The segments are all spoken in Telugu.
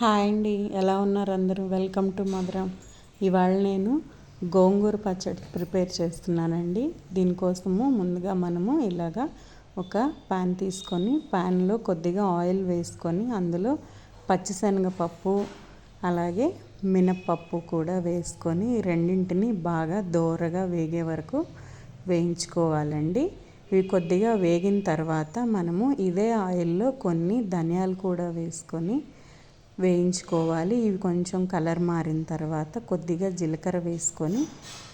హాయ్ అండి. ఎలా ఉన్నారు అందరూ? వెల్కమ్ టు మధురం. ఇవాళ నేను గోంగూర పచ్చడి ప్రిపేర్ చేస్తున్నానండి. దీనికోసము ముందుగా మనము ఇలాగా ఒక ప్యాన్ తీసుకొని ప్యాన్లో కొద్దిగా ఆయిల్ వేసుకొని అందులో పచ్చిశనగపప్పు అలాగే మినప్పప్పు కూడా వేసుకొని రెండింటిని బాగా దోరగా వేగే వరకు వేయించుకోవాలండి. ఇవి కొద్దిగా వేగిన తర్వాత మనము ఇదే ఆయిల్లో కొన్ని ధనియాలు కూడా వేసుకొని వేయించుకోవాలి. ఇవి కొంచెం కలర్ మారిన తర్వాత కొద్దిగా జీలకర్ర వేసుకొని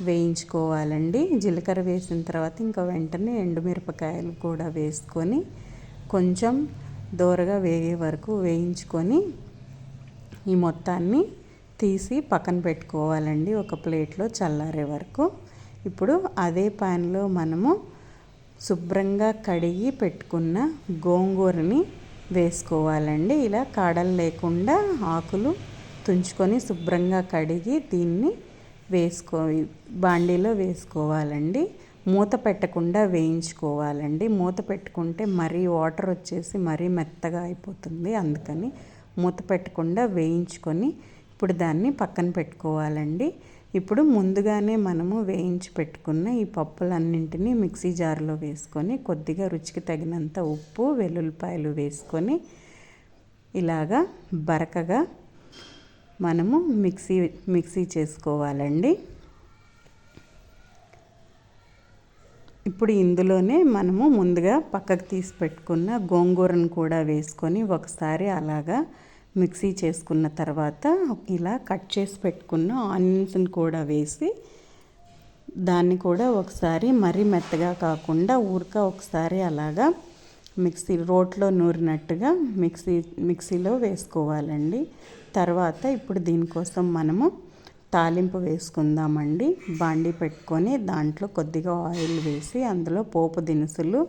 వేయించుకోవాలండి. జీలకర్ర వేసిన తర్వాత ఇంకా వెంటనే ఎండుమిరపకాయలు కూడా వేసుకొని కొంచెం దూరగా వేగే వరకు వేయించుకొని ఈ మొత్తాన్ని తీసి పక్కన పెట్టుకోవాలండి. ఒక ప్లేట్లో చల్లారే వరకు. ఇప్పుడు అదే ప్యాన్లో మనము శుభ్రంగా కడిగి పెట్టుకున్న గోంగూరని వేసుకోవాలండి. ఇలా కాడలు లేకుండా ఆకులు తుంచుకొని శుభ్రంగా కడిగి దీన్ని వేసుకో బాండీలో వేసుకోవాలండి. మూత పెట్టకుండా వేయించుకోవాలండి. మూత పెట్టుకుంటే మరీ వాటర్ వచ్చేసి మరీ మెత్తగా అయిపోతుంది. అందుకని మూత పెట్టకుండా వేయించుకొని ఇప్పుడు దాన్ని పక్కన పెట్టుకోవాలండి. ఇప్పుడు ముందుగానే మనము వేయించి పెట్టుకున్న ఈ పప్పులన్నింటినీ మిక్సీ జార్లో వేసుకొని కొద్దిగా రుచికి తగినంత ఉప్పు వెల్లుల్లిపాయలు వేసుకొని ఇలాగా బరకగా మనము మిక్సీ మిక్సీ చేసుకోవాలండి. ఇప్పుడు ఇందులోనే మనము ముందుగా పక్కకు తీసి పెట్టుకున్న గోంగూరను కూడా వేసుకొని ఒకసారి అలాగా మిక్సీ చేసుకున్న తర్వాత ఇలా కట్ చేసి పెట్టుకున్న ఆనియన్స్ని కూడా వేసి దాన్ని కూడా ఒకసారి మరీ మెత్తగా కాకుండా ఊరిక ఒకసారి అలాగా మిక్సీ రోట్లో నూరినట్టుగా మిక్సీ మిక్సీలో వేసుకోవాలండి. తర్వాత ఇప్పుడు దీనికోసం మనము తాలింపు వేసుకుందామండి. బాండి పెట్టుకొని దాంట్లో కొద్దిగా ఆయిల్ వేసి అందులో పోపు దినుసులు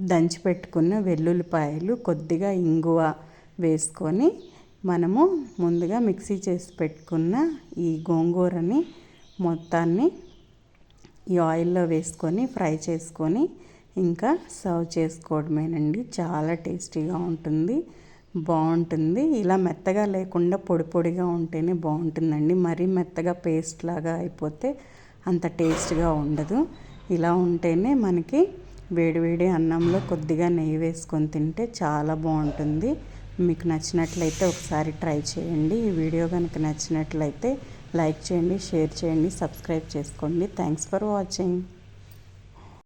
దంచి పెట్టుకున్న వెల్లుల్లిపాయలు కొద్దిగా ఇంగువ వేసుకొని మనము ముందుగా మిక్సీ చేసి పెట్టుకున్న ఈ గోంగూరని మొత్తాన్ని ఈ ఆయిల్లో వేసుకొని ఫ్రై చేసుకొని ఇంకా సర్వ్ చేసుకోవడమేనండి. చాలా టేస్టీగా ఉంటుంది బాగుంటుంది. ఇలా మెత్తగా లేకుండా పొడి పొడిగా ఉంటేనే బాగుంటుందండి. మరీ మెత్తగా పేస్ట్ లాగా అయిపోతే అంత టేస్ట్గా ఉండదు. ఇలా ఉంటేనే మనకి వేడివేడి అన్నంలో కొద్దిగా నెయ్యి వేసుకొని తింటే చాలా బాగుంటుంది. మీకు నచ్చినట్లయితే ఒకసారి ట్రై చేయండి. ఈ వీడియో కనుక నచ్చినట్లయితే లైక్ చేయండి షేర్ చేయండి సబ్స్క్రైబ్ చేసుకోండి. Thanks for watching.